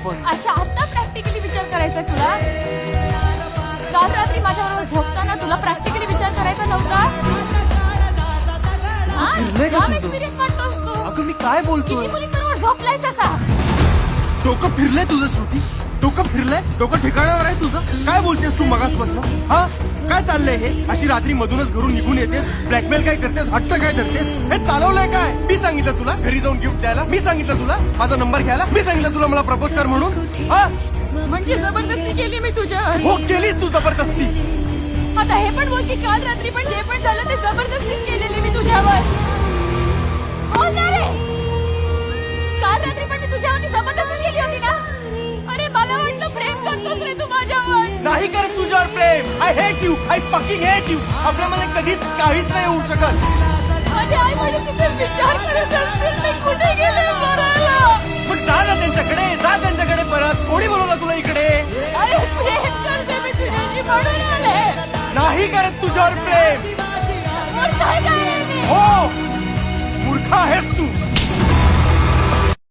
आपण. अच्छा आता प्रॅक्टिकली विचार करायचा तुला? काल रात्री माझ्याबरोबर झोपताना तुला प्रॅक्टिकली विचार करायचा नव्हता? वाटतोस तू. अगं मी काय बोलतोय? किती डोकं फिरलंय तुझं श्रुती. डोकं फिरलंय? डोकं ठिकाणावर आहे तुझं? काय बोलतेस तू मगासपासून? हा? काय चाललंय हे? अशी रात्री मधूनच घरून निघून येतेस ब्लॅकमेल काय करतेस हट्ट काय धरतेस? हे चालवलंय काय सांगितलं तुला? घरी जाऊन गिफ्ट द्यायला? मी सांगितलं तुला? माझा नंबर घ्यायला? मी सांगितलं तुला मला प्रपोज कर म्हणून? हा? म्हणजे जबरदस्ती केली मी तुझ्यावर हो केलीस तू जबरदस्ती. आता हे पण बोल की काल रात्री पण जे पण झालं ते जबरदस्तीच केलेली मी तुझ्यावर. बोल ना रे. काल रात्री पण मी तुझ्यावरती जबरदस्ती केली होती ना? अरे मला वाटलं प्रेम करतोस रे तू माझ्यावर. नाही करत तुझ्यावर प्रेम. I hate you I fucking hate you आपल्यामध्ये कधीच काहीच नाही होऊ शकत. माझी आई म्हणून तिथे नाही करत तुझ्यावर प्रेम.